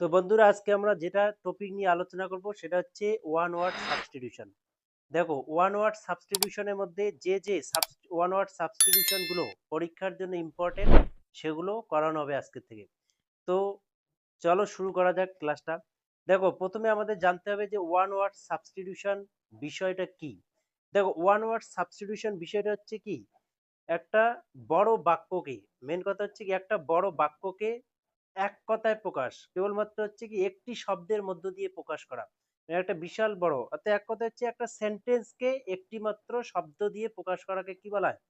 তো বন্ধুরা, আজকে আমরা যেটা টপিক নিয়ে আলোচনা করব সেটা হচ্ছে ওয়ান ওয়ার্ড সাবস্টিটিউশন দেখো ওয়ান ওয়ার্ড সাবস্টিটিউশনের মধ্যে যে যে ওয়ান ওয়ার্ড সাবস্টিটিউশনগুলো পরীক্ষার জন্য ইম্পর্টেন্ট সেগুলো করানো হবে আজকে থেকে। তো চলো শুরু করা যাক ক্লাসটা দেখো, প্রথমে আমাদের জানতে হবে যে ওয়ান ওয়ার্ড সাবস্টিটিউশন বিষয়টা কি। দেখো ওয়ান ওয়ার্ড সাবস্টিটিউশন বিষয়টা হচ্ছে কি, একটা বড় বাক্যকে মেন কথা হচ্ছে কি, একটা বড় বাক্যকে এক কথায় প্রকাশ। কেবলমাত্র হচ্ছে কি একটি শব্দের মধ্য দিয়ে প্রকাশ করা। মানে একটা বিশাল বড়। অর্থাৎ এক কথা হচ্ছে একটা সেন্টেন্সকে একটি মাত্র শব্দ দিয়ে প্রকাশ করাকে কি বলা হয়?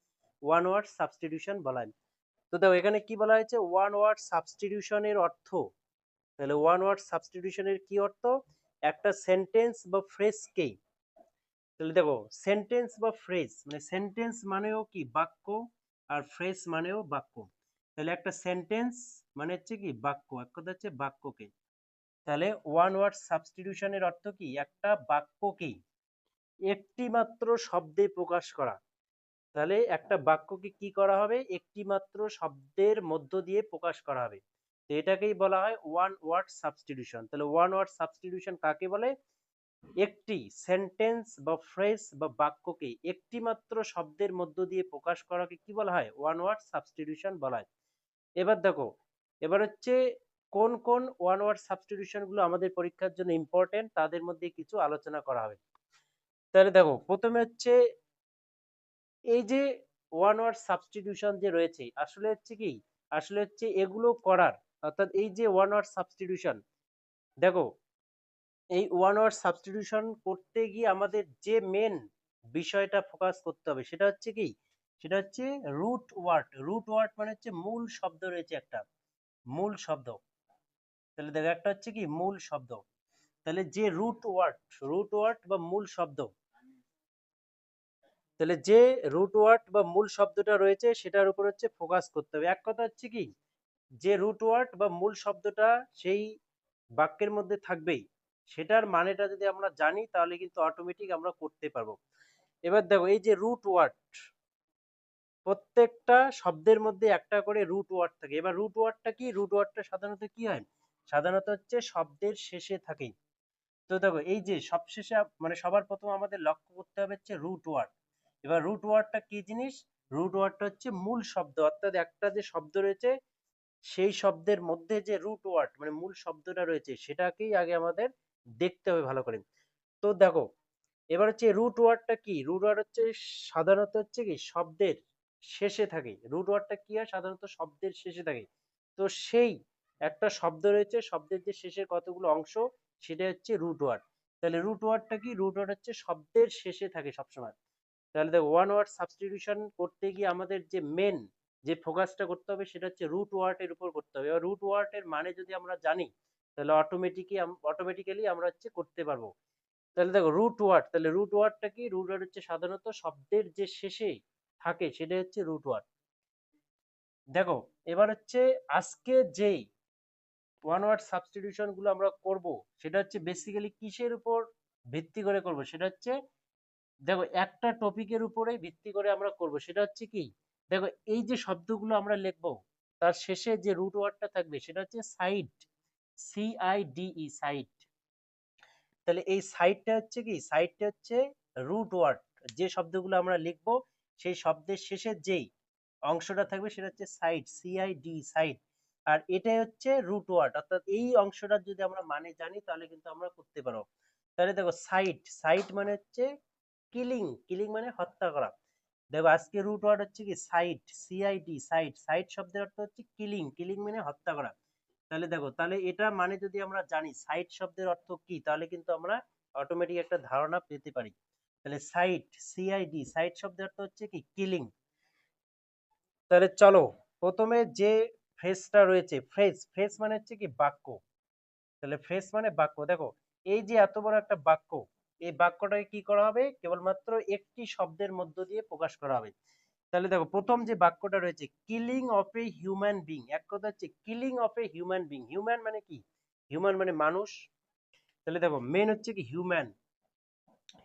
ওয়ান ওয়ার্ড সাবস্টিটিউশন বলা হয়। তো দেখো, এখানে কি বলা হয়েছে? ওয়ান ওয়ার্ড সাবস্টিটিউশনের অর্থ। তাহলে ওয়ান ওয়ার্ড সাবস্টিটিউশনের কি অর্থ? একটা সেন্টেন্স বা ফ্রেজকেই। তাহলে দেখো, সেন্টেন্স বা ফ্রেজ মানে সেন্টেন্স মানেও কি? বাক্য, আর ফ্রেজ মানেও বাক্য। তাহলে একটা সেন্টেন্স মানে হচ্ছে কি? বাক্য। এক কথা হচ্ছে বাক্যকে। তাহলে ওয়ান ওয়ার্ড সাবস্টিটিউশনের অর্থ কি? একটা বাক্যকে একটি মাত্র শব্দে প্রকাশ করা। তাহলে একটা বাক্যকে কি করা হবে? একটি মাত্র শব্দের মধ্য দিয়ে প্রকাশ করা হবে। তো এটাকেই বলা হয় ওয়ান ওয়ার্ড সাবস্টিটিউশন তাহলে ওয়ান ওয়ার্ড সাবস্টিটিউশন কাকে বলে? একটি সেন্টেন্স বা ফ্রেজ বা বাক্যকে একটি মাত্র শব্দের মধ্য দিয়ে প্রকাশ করাকে কি বলা হয়? ওয়ান ওয়ার্ড সাবস্টিটিউশন বলা হয়। এবার দেখো, এবার হচ্ছে কোন কোন ওয়ান ওয়ার্ড সাবস্টিটিউশনগুলো আমাদের পরীক্ষার জন্য ইম্পর্টেন্ট তাদের মধ্যে কিছু আলোচনা করা হবে। তাহলে দেখো, প্রথমে হচ্ছে এই যে ওয়ান ওয়ার্ড সাবস্টিটিউশন যে রয়েছে, আসলে হচ্ছে কি? আসলে হচ্ছে এগুলো করার, অর্থাৎ এই যে ওয়ান ওয়ার্ড সাবস্টিটিউশন দেখো, এই ওয়ান ওয়ার্ড সাবস্টিটিউশন করতে গিয়ে আমাদের যে মেন বিষয়টা ফোকাস করতে হবে সেটা হচ্ছে কি? সেটা হচ্ছে রুট ওয়ার্ড রুট ওয়ার্ড মানে হচ্ছে মূল শব্দ রয়েছে একটা, মূল শব্দ। তাহলে দেখো একটা হচ্ছে কি, মূল শব্দ। তাহলে যে রুট ওয়ার্ড রুট ওয়ার্ড বা মূল শব্দ। তাহলে যে রুট ওয়ার্ড বা মূল শব্দটা রয়েছে সেটার উপর হচ্ছে ফোকাস করতে হবে। এক কথা হচ্ছে কি, যে রুট ওয়ার্ড বা মূল শব্দটা সেই বাক্যের মধ্যে থাকবেই, সেটার মানেটা যদি আমরা জানি তাহলে কিন্তু অটোমেটিক আমরা করতে পারব। এবার দেখো এই যে রুট ওয়ার্ড প্রত্যেকটা শব্দের মধ্যে একটা করে রুট ওয়ার্ড থাকে। এবার রুট ওয়ার্ডটা কি? রুট ওয়ার্ডটা সাধারণত কি হয়? সাধারণত হচ্ছে শব্দের শেষে থাকে। তো দেখো, এই যে সবশেষে মানে সবার প্রথম আমাদের লক্ষ্য করতে হবে হচ্ছে রুট ওয়ার্ড এবার রুট ওয়ার্ডটা কি জিনিস? রুট ওয়ার্ডটা হচ্ছে মূল শব্দ। অর্থাৎ একটা যে শব্দ রয়েছে, সেই শব্দের মধ্যে যে রুট ওয়ার্ড মানে মূল শব্দটা রয়েছে, সেটাকেই আগে আমাদের দেখতে হবে ভালো করে। তো দেখো, এবার হচ্ছে রুট ওয়ার্ডটা কি? রুট ওয়ার্ড হচ্ছে সাধারণত হচ্ছে কি? শব্দের শেষে থাকে। রুট ওয়ার্ডটা কি হয়? সাধারণত শব্দের শেষে থাকে। তো সেই একটা শব্দ রয়েছে, শব্দের যে শেষের কতগুলো অংশ সেটা হচ্ছে রুট ওয়ার্ড তাহলে রুট ওয়ার্ডটা কি? রুট ওয়ার্ড হচ্ছে শব্দের শেষে থাকে সবসময়। তাহলে দেখো ওয়ান ওয়ার্ড সাবস্টিটিউশন করতে গিয়ে আমাদের যে মেন যে ফোকাসটা করতে হবে, সেটা হচ্ছে রুট ওয়ার্ডের উপর করতে হবে। এবার রুট ওয়ার্ডের মানে যদি আমরা জানি, তাহলে অটোমেটিকই অটোমেটিক্যালি আমরা হচ্ছে করতে পারব। তাহলে দেখো রুট ওয়ার্ড তাহলে রুট ওয়ার্ডটা কি? রুট ওয়ার্ড হচ্ছে সাধারণত শব্দের যে শেষে থাকে সেটা হচ্ছে রুট ওয়ার্ড দেখো, এবার হচ্ছে আজকে যেই ওয়ান ওয়ার্ড সাবস্টিটিউশনগুলো আমরা করব, সেটা হচ্ছে বেসিক্যালি কিসের উপর ভিত্তি করে করব? সেটা হচ্ছে, দেখো, একটা টপিকের উপরে ভিত্তি করে আমরা করব। সেটা হচ্ছে কি? দেখো, এই যে শব্দগুলো আমরা লিখব, তার শেষে যে রুট ওয়ার্ডটা থাকবে, সেটা হচ্ছে সাইড সিআইডিই সাইড তাহলে এই সাইডটা হচ্ছে কি? সাইডটা হচ্ছে রুট ওয়ার্ড যে শব্দগুলো আমরা লিখব সেই শব্দের শেষে যেই অংশটা থাকবে সেটা হচ্ছে সাইড সিআইডি সাইড আর এটাই হচ্ছে রুট ওয়ার্ড অর্থাৎ এই অংশটার যদি আমরা মানে জানি তাহলে কিন্তু আমরা করতে পারব। তাহলে দেখো সাইড সাইড মানে হচ্ছে কিলিং কিলিং মানে হত্যা করা। দেখো আজকে রুট ওয়ার্ড হচ্ছে কি সাইড সিআইডি সাইড সাইড শব্দের অর্থ হচ্ছে কিলিং কিলিং মানে হত্যা করা। তাহলে দেখো, তাহলে এটা মানে যদি আমরা জানি সাইড শব্দের অর্থ কি, তাহলে কিন্তু আমরা অটোমেটিক একটা ধারণা পেতে পারি। তাহলে সাইট সিআইডি সাইট শব্দের অর্থ হচ্ছে কি? কিলিং তাহলে চলো, প্রথমে যে ফ্রেজটা রয়েছে ফ্রেজ ফ্রেজ মানে হচ্ছে কি? বাক্য। তাহলে ফ্রেজ মানে বাক্য। দেখো, এই যে এত বড় একটা বাক্য, এই বাক্যটাকে কি করা হবে? কেবলমাত্র একটি শব্দের মধ্য দিয়ে প্রকাশ করা হবে। তাহলে দেখো, প্রথম যে বাক্যটা রয়েছে killing of a human being এক কথা হচ্ছে killing of a human being human মানে কি? হিউম্যান মানে মানুষ। তাহলে দেখো মেন হচ্ছে কি? হিউম্যান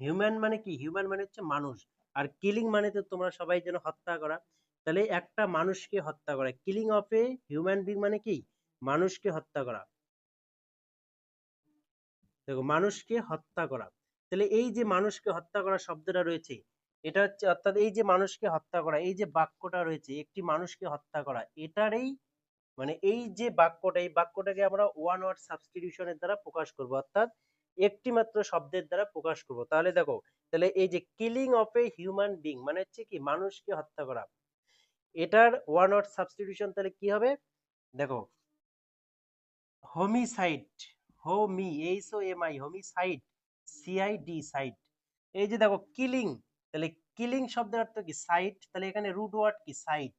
হিউম্যান মানে কি? হিউম্যান মানে হচ্ছে মানুষ। আর কিলিং মানে তো তোমরা সবাই যেন হত্যা করা। তাহলে একটা মানুষকে হত্যা করা। Killing of a human being মানে কি? মানুষকে হত্যা করা। দেখো, মানুষকে হত্যা করা। তাহলে এই যে মানুষকে হত্যা করা শব্দটা রয়েছে, এটা হচ্ছে, অর্থাৎ এই যে মানুষকে হত্যা করা, এই যে বাক্যটা রয়েছে, একটি মানুষকে হত্যা করা এটারই মানে এই যে বাক্যটা, এই বাক্যটাকে আমরা ওয়ান ওয়ার্ড সাবস্টিটিউশনের দ্বারা প্রকাশ করব। অর্থাৎ একটি মাত্র শব্দের দ্বারা প্রকাশ করব। তাহলে দেখো, তাহলে এই যে killing of a human being মানে হচ্ছে কি, মানুষকে হত্যা করা। এটার ওয়ান ওয়ার্ড সাবস্টিটিউশন তাহলে কি হবে? দেখো homicide homi H O M I homicide C I D side এই যে দেখো কিলিং তাহলে কিলিং শব্দের অর্থ কি? সাইট তাহলে এখানে রুট ওয়ার্ড কি? সাইট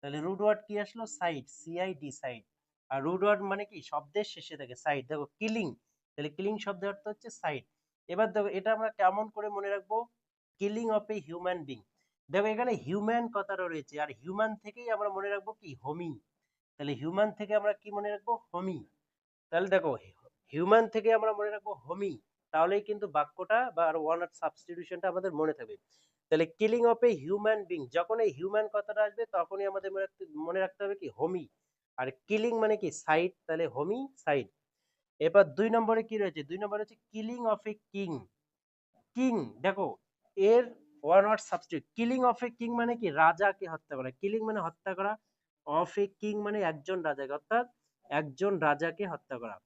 তাহলে রুট ওয়ার্ড কি আসলো? Cide C I D side R root word মানে কি? শব্দের শেষে থাকে সাইড দেখো কিলিং তাহলে কিলিং শব্দের অর্থ হচ্ছে সাইড এবার দেখো, এটা আমরা কেমন করে মনে রাখব? Killing of a human being দেখো, এখানে হিউম্যান কথাটা রয়েছে, আর হিউম্যান থেকেই আমরা মনে রাখব কি? হোমি তাহলে হিউম্যান থেকে আমরা কি মনে রাখব? হোমি তাহলে দেখো হিউম্যান থেকে আমরা মনে রাখব হোমি তাহলেই কিন্তু বাক্যটা বা আর ওয়ান অফ সাবস্টিটিউশনটা আমাদের মনে থাকবে। তাহলে killing of a human being যখন এই হিউম্যান কথাটা আসবে, তখনই আমাদের মনে রাখতে মনে রাখতে হবে কি? হোমি আর কিলিং মানে কি? সাইড তাহলে হোমি সাইড এবার দুই নম্বরে কি রয়েছে? দুই নম্বরে হচ্ছে killing of a king king দেখো, এর one word substitute killing of a king মানে কি? রাজাকে হত্যা করা। কিলিং মানে হত্যা করা। অফ এ কিং মানে একজন রাজাকে, অর্থাৎ একজন রাজাকে হত্যা করা।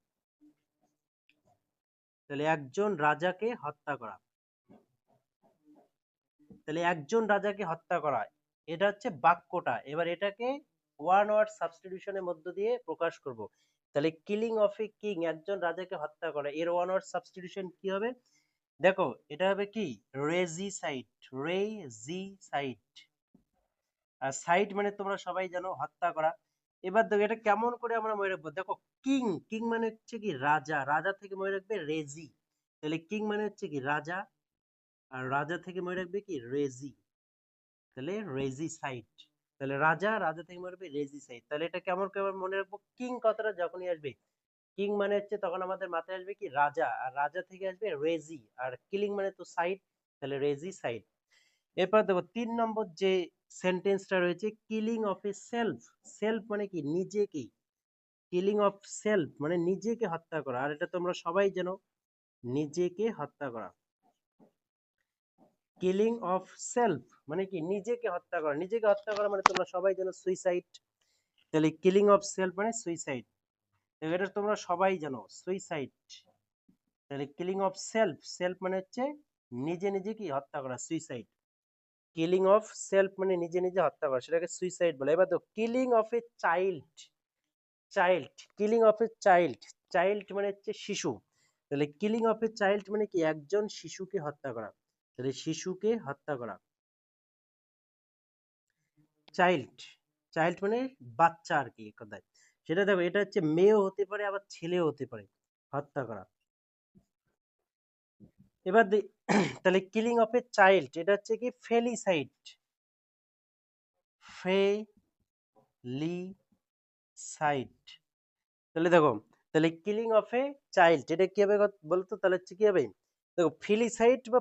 তাহলে একজন রাজাকে হত্যা করা। তাহলে একজন রাজাকে হত্যা করা। এটা হচ্ছে বাক্যটা। এবার এটাকে ওয়ান ওয়ার্ড সাবস্টিটিউশনের মধ্য দিয়ে প্রকাশ করব। তাহলে কিলিং অফ এ কিং একজন রাজাকে হত্যা করা, এর ওয়ান ওয়ার্ড সাবস্টিটিউশন কি হবে? দেখো, এটা হবে কি? রেজিসাইড রেজিসাইড আর সাইট মানে তোমরা সবাই জানো, হত্যা করা। এবার দেখো, এটা কেমন করে আমরা মনে রাখব? দেখো কিং কিং মানে হচ্ছে কি? রাজা। রাজা থেকে মনে রাখবে রেজি তাহলে কিং মানে হচ্ছে কি? রাজা। আর রাজা থেকে মনে রাখবে কি? রেজি তাহলে রেজি সাইট তাহলে রাজা রাজা থেকে মনে রেজি সাইট তাহলে এটা কেমন কেমন মনে রাখব? কিং কথাটা যখনই আসবে? কিং মানে হচ্ছে তখন আমাদের মাথায় আসবে কি? রাজা। আর রাজা থেকে আসবে রেজি। আর কিলিং মানে তো সাইট তাহলে রেজি সাইট এরপর দেখো, তিন নম্বর যে সেন্টেন্সটা রয়েছে killing of a self self মানে কি? নিজেকে কিলিং অফ সেলফ মানে নিজেকে হত্যা করা। আর এটা তোমরা সবাই জানো, নিজেকে হত্যা করা। কিলিং অফ সেলফ মানে কি নিজেকে হত্যা করা। নিজেকে হত্যা করা মানে তোমরা সবাই জানো সুইসাইড তাহলে কিলিং অফ সেলফ মানে সুইসাইড এটা তোমরা সবাই জানো সুইসাইড তাহলে কিলিং অফ সেলফ সেলফ মানে হচ্ছে নিজে নিজে কি হত্যা করা সুইসাইড কিলিং অফ সেলফ মানে নিজে নিজে হত্যা করা, সেটাকে সুইসাইড বলে। এবার তো killing of a child child killing of a child child মানে হচ্ছে শিশু। তাহলে কিলিং অফ এ চাইল্ড মানে কি একজন শিশুকে হত্যা করা। তাহলে শিশুকে হত্যা করা। চাইল্ড চাইল্ড মানে বাচ্চা আর কি কথায়। সেটা দেখো, এটা হচ্ছে মেয়েও হতে পারে, আবার ছেলেও হতে পারে হত্যা করা। এবার তাহলে কিলিং অফ এ চাইল্ড এটা হচ্ছে কি ফেলিসাইড। ফেলিসাইড। তাহলে দেখো, তাহলে কিলিং অফ এ চাইল্ড এটা কি হবে বলতো? তাহলে হচ্ছে কি হবে? দেখো, ফিলিসাইড বা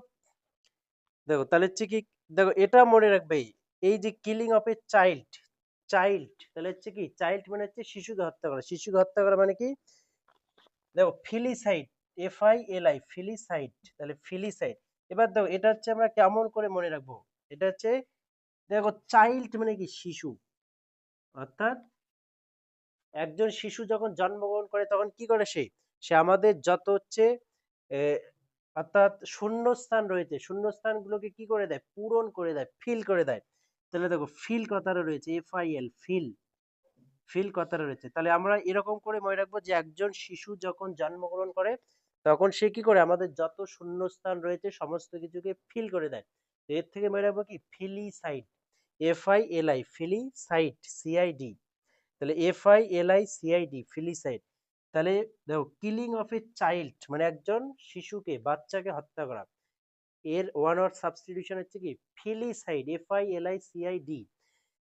দেখো, তাহলে হচ্ছে কি, দেখো, এটা মনে রাখবে, এই যে killing of a child child তাহলে হচ্ছে কি চাইল্ড মানে হচ্ছে শিশুকে হত্যা করা। শিশুকে হত্যা করা মানে কি? দেখো filicide F I L I filicide তাহলে ফিলিসাইড এবার দেখো, এটা হচ্ছে আমরা কেমন করে মনে রাখব? এটা হচ্ছে, দেখো চাইল্ড মানে কি? শিশু। অর্থাৎ, একজন শিশু যখন জন্মগ্রহণ করে, তখন কি করে সে? সে আমাদের যত হচ্ছে অর্থাৎ শূন্যস্থান রয়েছে। শূন্যস্থানগুলোকে কি করে দেয়? পূরণ করে দেয় ফিল করে দেয়। তাহলে দেখো ফিল কথাটা রয়েছে F I L fil fil কথাটা রয়েছে। তাহলে আমরা এরকম করে মনে রাখব যে একজন শিশু যখন জন্মগ্রহণ করে, তখন সে কি করে? আমাদের যত শূন্যস্থান রয়েছে, সমস্ত কিছুকে ফিল করে দেয়। এর থেকে মনে রাখব কি? Filicide F I L I filicide C I D তাহলে F I L I C I D filicide তাহলে দেখো কিলিং অফ এ চাইল্ড মানে একজন শিশুকে, বাচ্চাকে হত্যা করা। এর ওয়ান ওয়ার্ড সাবস্টিটিউশন হচ্ছে কি? Filicide F I L I C I D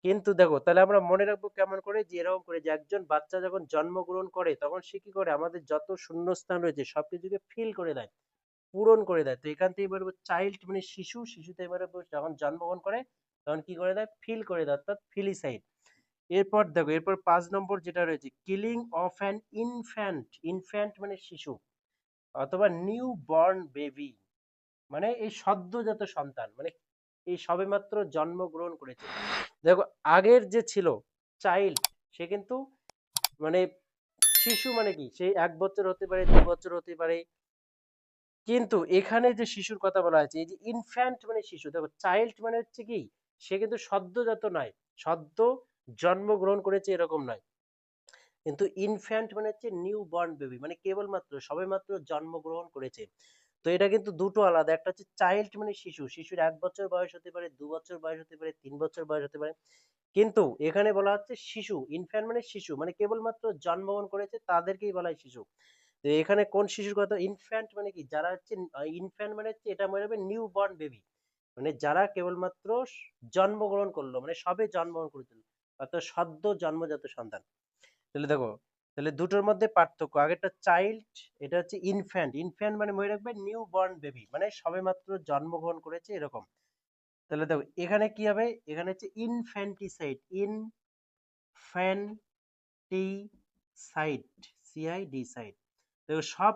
কিন্তু দেখো, তাহলে আমরা মনে রাখব কেমন করে? যে এরকম করে যে একজন বাচ্চা যখন জন্মগ্রহণ করে, তখন সে কি করে? আমাদের যত শূন্যস্থান রয়েছে, সবকিছুকে ফিল করে দেয়, পূরণ করে দেয়। তো এখান থেকে বলব চাইল্ড মানে শিশু, শিশুতে এবারে যখন জন্মগ্রহণ করে, তখন কি করে দেয়? ফিল করে দেয়, অর্থাৎ ফিলিসাইড এরপর দেখো, এরপর পাঁচ নম্বর যেটা রয়েছে killing of an infant infant মানে শিশু, অথবা নিউ বর্ন বেবি মানে এই সদ্যজাত সন্তান মানে এই সবেমাত্র জন্মগ্রহণ করেছে। দেখো, আগের যে ছিল চাইল্ড সে কিন্তু মানে শিশু মানে কি? সে এক বছর হতে পারে দু বছর হতে পারে। কিন্তু এখানে যে শিশুর কথা বলা হয়েছে, এই যে ইনফ্যান্ট মানে শিশু, দেখো চাইল্ড মানে হচ্ছে কি? সে কিন্তু সদ্যজাত নয়, সদ্য জন্মগ্রহণ করেছে এরকম নয়। কিন্তু ইনফ্যান্ট মানে হচ্ছে নিউ বর্ন বেবি মানে কেবলমাত্র, সবেমাত্র জন্মগ্রহণ করেছে। তো এটা কিন্তু দুটো আলাদা, একটা হচ্ছে চাইল্ড মানে শিশু, শিশুর এক বছর বয়স হতে পারে, দু বছর বয়স হতে পারে, তিন বছর বয়স হতে পারে। কিন্তু এখানে বলা হচ্ছে শিশু ইনফ্যান্ট মানে শিশু মানে কেবলমাত্র জন্মগ্রহণ করেছে তাদেরকেই বলা হয় শিশু। তো এখানে কোন শিশুর কথা? ইনফ্যান্ট মানে কি? যারা হচ্ছে ইনফ্যান্ট মানে হচ্ছে এটা মনে হবে নিউ বর্ন বেবি মানে যারা কেবলমাত্র জন্মগ্রহণ করল মানে সবে জন্মগ্রহণ করেছিল। অর্থাৎ সদ্য জন্মজাত সন্তান। তাহলে দেখো, তাহলে দুটোর মধ্যে পার্থক্য। আগেরটা চাইল্ড এটা হচ্ছে ইনফ্যান্ট ইনফ্যান্ট মানে মনে রাখবে নিউ বর্ন বেবি মানে সবেমাত্র জন্মগ্রহণ করেছে এরকম। তাহলে দেখো, এখানে কি হবে? এখানে হচ্ছে ইনফ্যান্টিসাইড ইনফ্যান্টিসাইড সিআইডি সাইড দেখো, সব,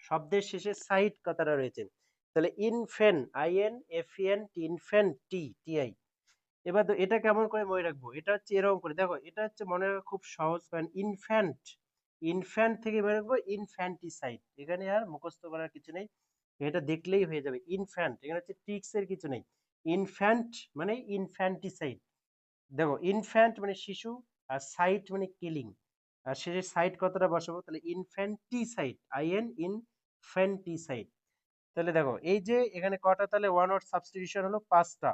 শব্দের শেষে সাইড কথাটা রয়েছে। তাহলে ইনফেন I N F N T ইনফেন T T I এবার তো এটা কেমন করে মনে রাখব? এটা হচ্ছে এরকম করে, দেখো এটা হচ্ছে মনে রাখা খুব সহজ কারণ ইনফ্যান্ট ইনফ্যান্ট থেকে মনে রাখব ইনফ্যান্টিসাইড এখানে আর মুখস্থ করার কিছু নেই, এটা দেখলেই হয়ে যাবে ইনফ্যান্ট এখানে হচ্ছে ট্রিক্স এর কিছু নেই ইনফ্যান্ট মানে ইনফ্যান্টিসাইড দেখো ইনফ্যান্ট মানে শিশু আর সাইট মানে কিলিং আর শেষে সাইট কতটা বসাবো? তাহলে ইনফ্যান্টিসাইড আইএন ইনফ্যান্টিসাইড তাহলে দেখো এই যে এখানে কটা, তাহলে ওয়ান ওয়ার্ড সাবস্টিটিউশন হলো পাঁচটা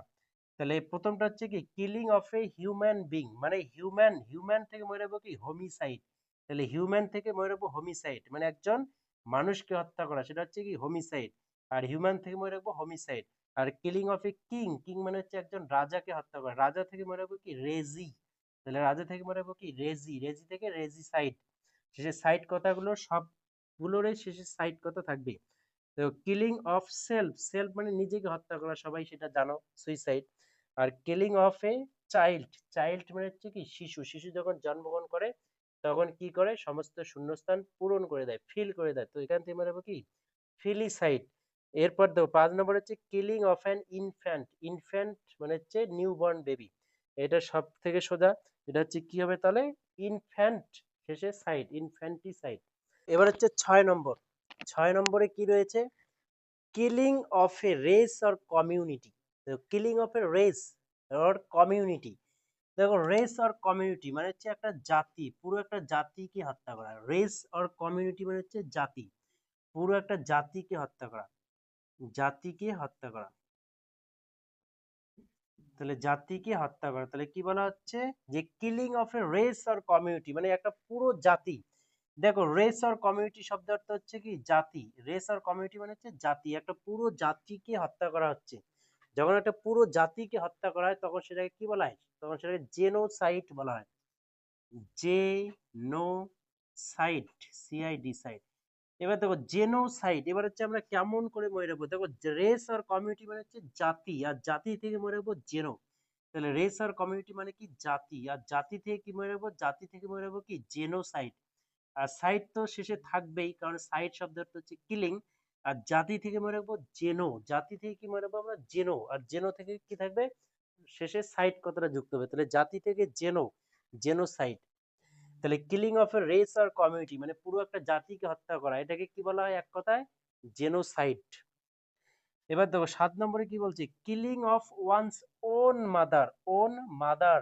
তাহলে প্রথমটা হচ্ছে কি killing of a human being মানে হিউম্যান হিউম্যান থেকে মনে রাখব কি হোমিসাইড তাহলে হিউম্যান থেকে মনে রাখব হোমিসাইড মানে একজন মানুষকে হত্যা করা, সেটা হচ্ছে কি হোমিসাইড আর হিউম্যান থেকে মনে রাখব homicide R killing of a king king মানে হচ্ছে একজন রাজাকে হত্যা করা, রাজা থেকে মনে রাখব কি রেজি তাহলে রাজা থেকে মনে রাখব কি রেজি রেজি থেকে রেজি সাইড শেষে সাইড কথাগুলো সবগুলোরই শেষে সাইড কথা থাকবে, তো কিলিং অফ সেলফ সেলফ মানে নিজেকে হত্যা করা, সবাই সেটা জানো suicide R killing of a child child মানে হচ্ছে কি শিশু শিশু যখন জন্মগ্রহণ করে তখন কি করে? সমস্ত শূন্যস্থান পূরণ করে দেয় ফিল করে দেয়। তো এখান থেকে মনে কি? ফিলিসাইড এরপর দেখো পাঁচ নম্বর হচ্ছে killing of an infant infant মানে হচ্ছে নিউ বর্ন বেবি এটা সব থেকে সোজা, এটা হচ্ছে কি হবে তাহলে? ইনফ্যান্ট শেষে সাইড ইনফ্যান্টিসাইড এবার হচ্ছে ছয় নম্বর, ছয় নম্বরে কি রয়েছে? Killing of a race or community killing of a race or community দেখো রেস অর কমিউনিটি মানে হচ্ছে একটা জাতি, পুরো একটা জাতিকে হত্যা করা। রেস অর কমিউনিটি মানে হচ্ছে জাতি, পুরো একটা জাতিকে হত্যা করা। জাতিকে হত্যা করা। তাহলে জাতিকে হত্যা করা। তাহলে কি বলা হচ্ছে? যে killing of a race or community মানে একটা পুরো জাতি। দেখো রেস অর কমিউনিটি শব্দ অর্থ হচ্ছে কি? জাতি। রেস অর কমিউনিটি মানে হচ্ছে জাতি। একটা পুরো জাতিকে হত্যা করা হচ্ছে। যখন একটা পুরো জাতিকে হত্যা করা হয়, তখন সেটাকে কি বলা হয়? তখন সেটাকে জেনোসাইড বলা হয়। জেনোসাইড সিআইডি সাইট এবার দেখো জেনোসাইড এবার হচ্ছে আমরা কেমন করে মনে রাখব দেখো রেস আর কমিউনিটি মানে হচ্ছে জাতি, আর জাতি থেকে মনে রাখব জেনো তাহলে রেস আর কমিউনিটি মানে কি? জাতি, আর জাতি থেকে কি মনে রাখব জাতি থেকে মনে রাখব কি? জেনোসাইড আর সাইট তো শেষে থাকবেই, কারণ সাইট শব্দ হচ্ছে কিলিং আর জাতি থেকে মনে রাখব জেনো, জাতি থেকে কি মনে রাখব আমরা জেনো, আর জেনো থেকে কি থাকবে? শেষে সাইট কথাটা যুক্ত হবে? তাহলে জাতি থেকে জেনো জেনোসাইড তাহলে কিলিং অফ এ রেস আর কমিউনিটি মানে পুরো একটা জাতিকে হত্যা করা, এটাকে কি বলা হয় এক কথায়? জেনোসাইড এবার দেখো সাত নম্বরে কি বলছে? Killing of one's own mother own mother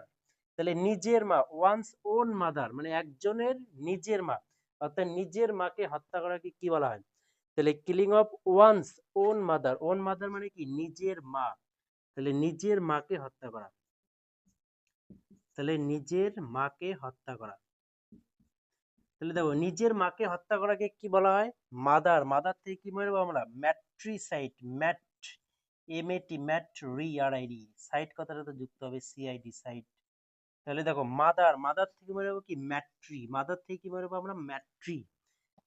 তাহলে নিজের মা ওয়ান্স ওন মাদার মানে একজনের নিজের মা, অর্থাৎ নিজের মাকে হত্যা করাকে কি বলা হয়? তাহলে killing of one's own mother own mother মানে কি? নিজের মা। তাহলে নিজের মাকে হত্যা করা। তাহলে নিজের মাকে হত্যা করা। তাহলে দেখো, নিজের মাকে হত্যা করাকে কি বলা হয়? মাদার মাদার থেকে কি বলব আমরা? Matricide mat M A T mat ri R I D site কথাটা তো যুক্ত হবে সিআইডি সাইট তাহলে দেখো মাদার মাদার থেকে মনে কি? ম্যাট্রি মাদার থেকে কি বলব আমরা? ম্যাট্রি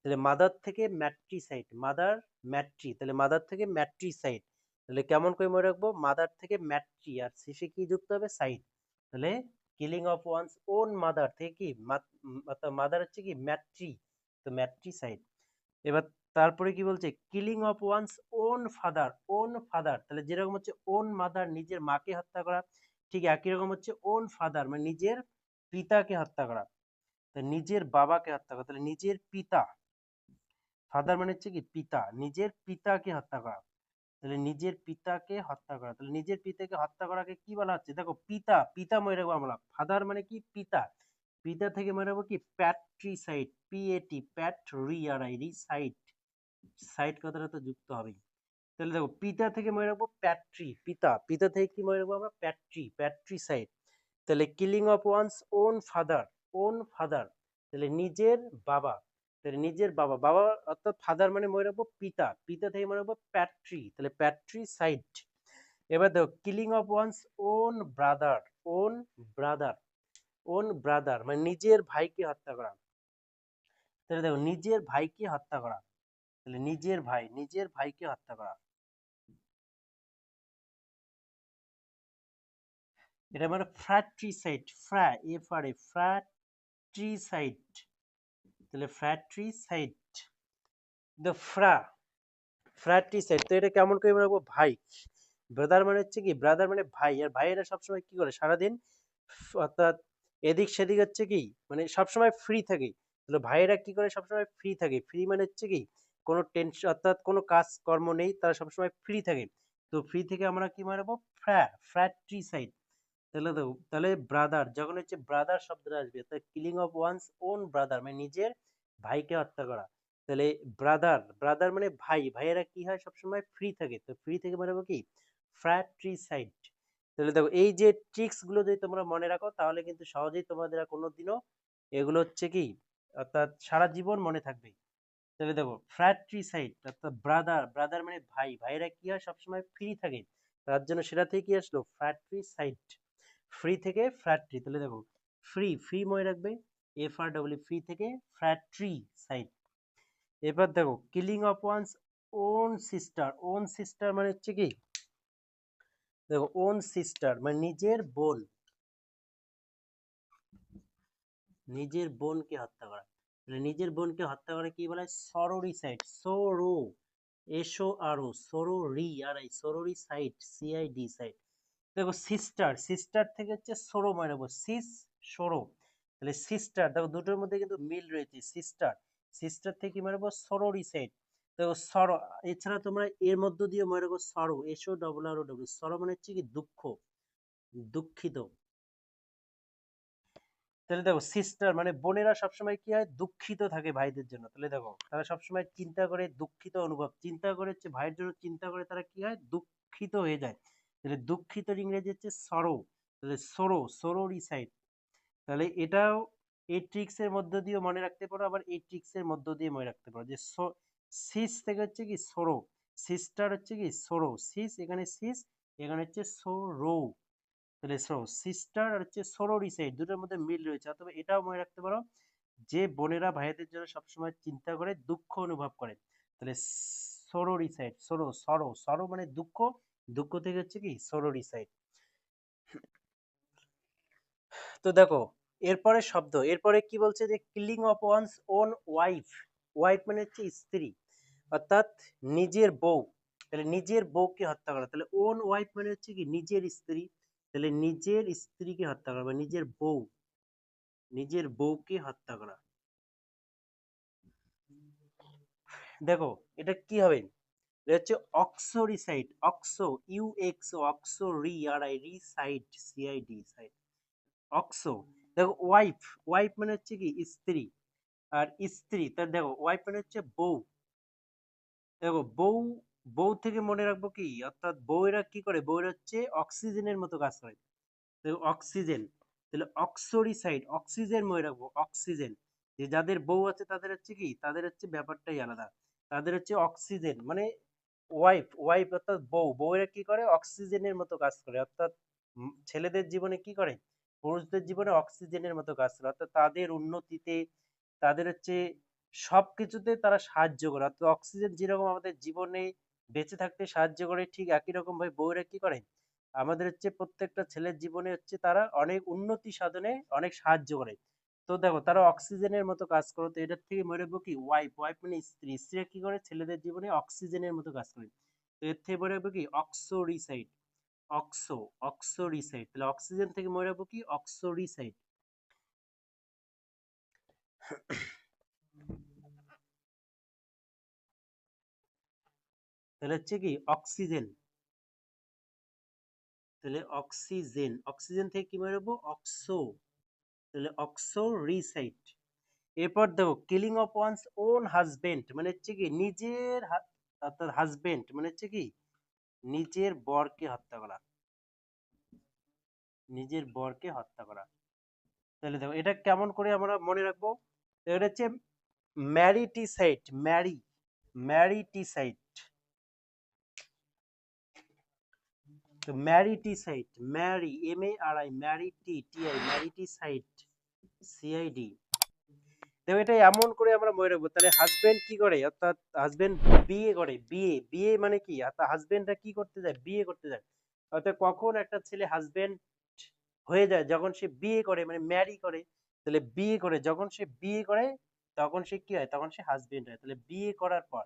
তাহলে মাদার থেকে ম্যাট্রিসাইট মাদার ম্যাট্রি তাহলে মাদার থেকে ম্যাট্রিসাইট তাহলে কেমন করে মনে রাখব? মাদার থেকে ম্যাট্রি আর শেষে কি যুক্ত হবে? সাইট তাহলে killing of one's own mother থেকে কি? মাদার হচ্ছে কি? ম্যাট্রি তো ম্যাট্রি সাইড এবার তারপরে কি বলছে? Killing of one's own father own father তাহলে যেরকম হচ্ছে ওন মাদার নিজের মাকে হত্যা করা, ঠিক একই রকম হচ্ছে ওন ফাদার মানে নিজের পিতাকে হত্যা করা নিজের বাবাকে হত্যা করা, তাহলে নিজের পিতা ফাদার মানে হচ্ছে কি পিতা, নিজের পিতাকে হত্যা করা। তাহলে নিজের পিতাকে হত্যা করা। তাহলে নিজের পিতাকে হত্যা করাকে কি বলা হচ্ছে? দেখো, পিতা পিতা রাখব আমরা। ফাদার মানে কি? পিতা। পিতা থেকে রাখব কি? Patricide P A T pat ri R I ri cide. Cide কথাটা তো যুক্ত হবেই। তাহলে দেখো, পিতা থেকে মনে রাখব প্যাট্রি, পিতা। পিতা থেকে কি মনে রাখব আমরা? প্যাট্রি প্যাট্রিসাইড তাহলে killing of one's, own father own father. তাহলে নিজের বাবা তাহলে নিজের বাবা বাবা অর্থাৎ ফাদার মানে মনে রাখব পিতা পিতা থেকে মনে রাখব প্যাট্রি তাহলে প্যাট্রি সাইড এবার দেখো killing of one's own brother own brother own brother মানে নিজের ভাইকে হত্যা করা। তাহলে দেখো, নিজের ভাইকে হত্যা করা, তাহলে নিজের ভাই, নিজের ভাইকে হত্যা করা। এটা মানে ফ্র্যাট্রিসাইড ফ্রা এফ আর এ ফ্র্যাট্রিসাইড তাহলে ফ্র্যাট্রিসাইড দ্য ফ্রা ফ্র্যাট্রিসাইড তো এটা কেমন করে বলব ভাই। ব্রাদার মানে হচ্ছে কি? ব্রাদার মানে ভাই। আর ভাইয়েরা সবসময় কি করে? সারাদিন অর্থাৎ এদিক সেদিক হচ্ছে কি? মানে সবসময় ফ্রি থাকে। তাহলে ভাইয়েরা কি করে? সবসময় ফ্রি থাকে। ফ্রি মানে হচ্ছে কি? কোনো টেনশন অর্থাৎ কোনো কাজ কর্ম নেই, তারা সবসময় ফ্রি থাকে। তো ফ্রি থেকে আমরা কি মারাবো ফ্র্যা ফ্র্যাট্রিসাইড তাহলে দেখো তাহলে ব্রাদার যখন হচ্ছে ব্রাদার শব্দটা আসবে, তাহলে killing of one's own brother মানে নিজের ভাইকে হত্যা করা। তাহলে ব্রাদার ব্রাদার মানে ভাই, ভাইয়েরা কি হয় সবসময় ফ্রি থাকে। তো ফ্রি থেকে মারাবো কি? ফ্র্যাট্রিসাইড তাহলে দেখো, এই যে ট্রিক্সগুলো যদি তোমরা মনে রাখো, তাহলে কিন্তু সহজেই তোমাদের কোনোদিনও এগুলো হচ্ছে কি? অর্থাৎ সারা জীবন মনে থাকবে। তাহলে দেখো ফ্র্যাট্রিসাইড অর্থাৎ ব্রাদার ব্রাদার মানে ভাই, ভাইয়েরা কি হয় সবসময় ফ্রি থাকে। তার জন্য সেটা থেকে কি আসলো? ফ্র্যাট্রিসাইড ফ্রি থেকে ফ্র্যাট্রি তাহলে দেখো ফ্রি ফ্রি মনে রাখবে এফ আর ডব্লিউ ফ্রি থেকে ফ্র্যাট্রি সাইড এবার দেখো killing of one's own sister own sister মানে হচ্ছে কি? দেখো ওন সিস্টার মানে নিজের বোন। নিজের বোনকে হত্যা করা। নিজের বোনকে হত্যা করে কি বলা? হয় সরোরিসাইড sorrow S O R O sorori R I sororicide CID cide দেখো সিস্টার সিস্টার থেকে হচ্ছে সোরো মানে নেব সিস সোরো। তাহলে সিস্টার দেখো দুটোর মধ্যে কিন্তু মিল রয়েছে সিস্টার সিস্টার থেকে কি মারবো সরোরিসাইড দেখো সর, এছাড়া তোমরা এর মধ্য দিয়ে মনে রাখো সরো, এসো double R O double soror মানে হচ্ছে কি দুঃখ, দুঃখিত। তাহলে দেখো সিস্টার মানে বোনেরা সবসময় কি হয়? দুঃখিত থাকে ভাইদের জন্য। তাহলে দেখো, তারা সবসময় চিন্তা করে দুঃখিত অনুভব। চিন্তা করে হচ্ছে ভাইয়ের জন্য চিন্তা করে তারা কি হয়? দুঃখিত হয়ে যায়। তাহলে দুঃখিত ইংরেজি হচ্ছে সরো তাহলে সরো সরোরিসাইড তাহলে এটাও এই ট্রিক্সের মধ্য দিয়েও মনে রাখতে পারো, আবার এই ট্রিক্সের মধ্য দিয়ে মনে রাখতে পারো যে সিস থেকে হচ্ছে কি সরো সিস্টার হচ্ছে কি সরো সিস এখানে সিস এখানে হচ্ছে সরো তাহলে সরো সিস্টার আর হচ্ছে সরো সরোরিসাইড দুটোর মধ্যে মিল রয়েছে। অথবা এটাও মনে রাখতে পারো যে বোনেরা ভাইদের জন্য সবসময় চিন্তা করে, দুঃখ অনুভব করে। তাহলে সরোরিসাইড সরো সরো সরো মানে দুঃখ দুঃখ থেকে হচ্ছে কি সরোরিসাইড তো দেখো এরপরে শব্দ, এরপরে কি বলছে যে killing of one's own wife wife মানে হচ্ছে স্ত্রী, অর্থাৎ নিজের বউ, তাহলে নিজের বউকে হত্যা করা, তাহলে ওন ওয়াইফ মানে হচ্ছে কি নিজের স্ত্রী, তাহলে নিজের স্ত্রীকে হত্যা করা বা নিজের বউ, নিজের বউকে হত্যা করা। দেখো, এটা কি হবে? হচ্ছে অক্সোরিসাইড oxo, U X uxori, R I রি, সাইড সিআইডি সাইড। অক্সো, দেখো ওয়াইফ ওয়াইফ মানে হচ্ছে কি স্ত্রী, আর স্ত্রী তার দেখো ওয়াইফ মানে হচ্ছে বউ। দেখো বউ বউ থেকে মনে রাখব কি, অর্থাৎ বউয়েরা কি করে, বউয়েরা হচ্ছে অক্সিজেনের মতো কাজ করে। দেখো অক্সিজেন, তাহলে অক্সোরিসাইড অক্সিজেন মনে রাখব, অক্সিজেন। যে যাদের বউ আছে তাদের হচ্ছে কি, তাদের হচ্ছে ব্যাপারটাই আলাদা। তাদের হচ্ছে অক্সিজেন মানে ওয়াইফ ওয়াইফ অর্থাৎ বউ। বউয়েরা কি করে? অক্সিজেনের মতো কাজ করে। অর্থাৎ ছেলেদের জীবনে কি করে? পুরুষদের জীবনে অক্সিজেনের মতো কাজ করে। অর্থাৎ তাদের উন্নতিতে, তাদের হচ্ছে সবকিছুতে তারা সাহায্য করে। অর্থাৎ অক্সিজেন যেরকম আমাদের জীবনে বেঁচে থাকতে সাহায্য করে, ঠিক একই রকম ভাবে বউরা কি করে? আমাদের হচ্ছে প্রত্যেকটা ছেলের জীবনে হচ্ছে তারা অনেক উন্নতি সাধনে অনেক সাহায্য করে। তো দেখো তারা অক্সিজেনের মতো কাজ করো, তো এটার থেকে মনে কি ওয়াইফ ওয়াইফ মানে স্ত্রী। স্ত্রী কি করে? ছেলেদের জীবনে অক্সিজেনের মতো কাজ করে। তো এর থেকে মনে কি অক্সোরিসাইড অক্সো অক্সোরিসাইড তাহলে অক্সিজেন থেকে মনে কি অক্সোরিসাইড তাহলে হচ্ছে কি অক্সিজেন তাহলে অক্সিজেন অক্সিজেন থেকে কি রাখব? অক্সো তাহলে অক্সো রিসাইট। এরপর দেখো, killing of one's own husband মানে হচ্ছে কি, নিজের অর্থাৎ হাজবেন্ড মানে হচ্ছে কি, নিজের বরকে হত্যা করা। নিজের বরকে হত্যা করা। তাহলে দেখো, এটা কেমন করে আমরা মনে রাখব? এটা হচ্ছে ম্যারিটিসাইড, ম্যারি, ম্যারিটিসাইড। তো mariticide mari M A R I mariti T I mariticide CID দেখো, এটা এমন করে আমরা মনে রাখব তাহলে হাজবেন্ড কি করে? অর্থাৎ হাজবেন্ড বিয়ে করে, বিয়ে। বিয়ে মানে কি? অর্থাৎ হাজবেন্ডরা কি করতে যায়? বিয়ে করতে যায়। অর্থাৎ কখন একটা ছেলে হাজবেন্ড হয়ে যায়? যখন সে বিয়ে করে মানে ম্যারি করে, তাহলে বিয়ে করে। যখন সে বিয়ে করে, তখন সে কি হয়? তখন সে হাজবেন্ড হয়। তাহলে বিয়ে করার পর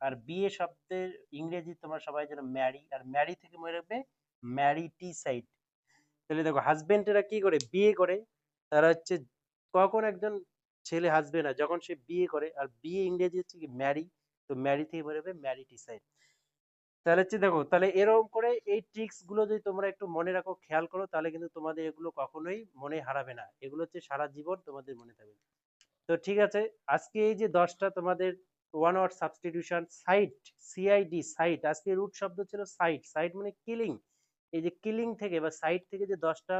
আর বিয়ে শব্দের ইংরেজি তোমরা সবাই যেন ম্যারি আর ম্যারি থেকে মনে রাখবে ম্যারিটিসাইড তাহলে দেখো হাজবেন্ডেরা কি করে? বিয়ে করে। তারা হচ্ছে কখন একজন ছেলে হাজবেন্ড হয়? যখন সে বিয়ে করে। আর বিয়ে ইংরেজি হচ্ছে কি ম্যারি তো ম্যারি থেকে মনে রাখবে ম্যারিটিসাইড তাহলে হচ্ছে দেখো, তাহলে এরকম করে এই ট্রিক্সগুলো যদি তোমরা একটু মনে রাখো, খেয়াল করো, তাহলে কিন্তু তোমাদের এগুলো কখনোই মনে হারাবে না। এগুলো হচ্ছে সারা জীবন তোমাদের মনে থাকবে। তো ঠিক আছে, আজকে এই যে দশটা তোমাদের one word substitution cide CID cide আজকে রুট শব্দ ছিল সাইট সাইট মানে কিলিং এই যে কিলিং থেকে বা সাইট থেকে যে দশটা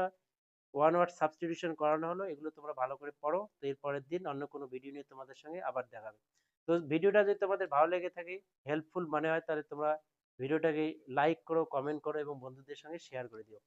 ওয়ান ওয়ার্ড সাবস্টিটিউশন করানো হলো, এগুলো তোমরা ভালো করে পড়ো, তো এর পরের দিন অন্য কোনো ভিডিও নিয়ে তোমাদের সঙ্গে আবার দেখাবে তো ভিডিওটা যদি তোমাদের ভালো লেগে থাকে হেল্পফুল মনে হয়, তাহলে তোমরা ভিডিওটাকে লাইক করো কমেন্ট করো এবং বন্ধুদের সঙ্গে শেয়ার করে দিও।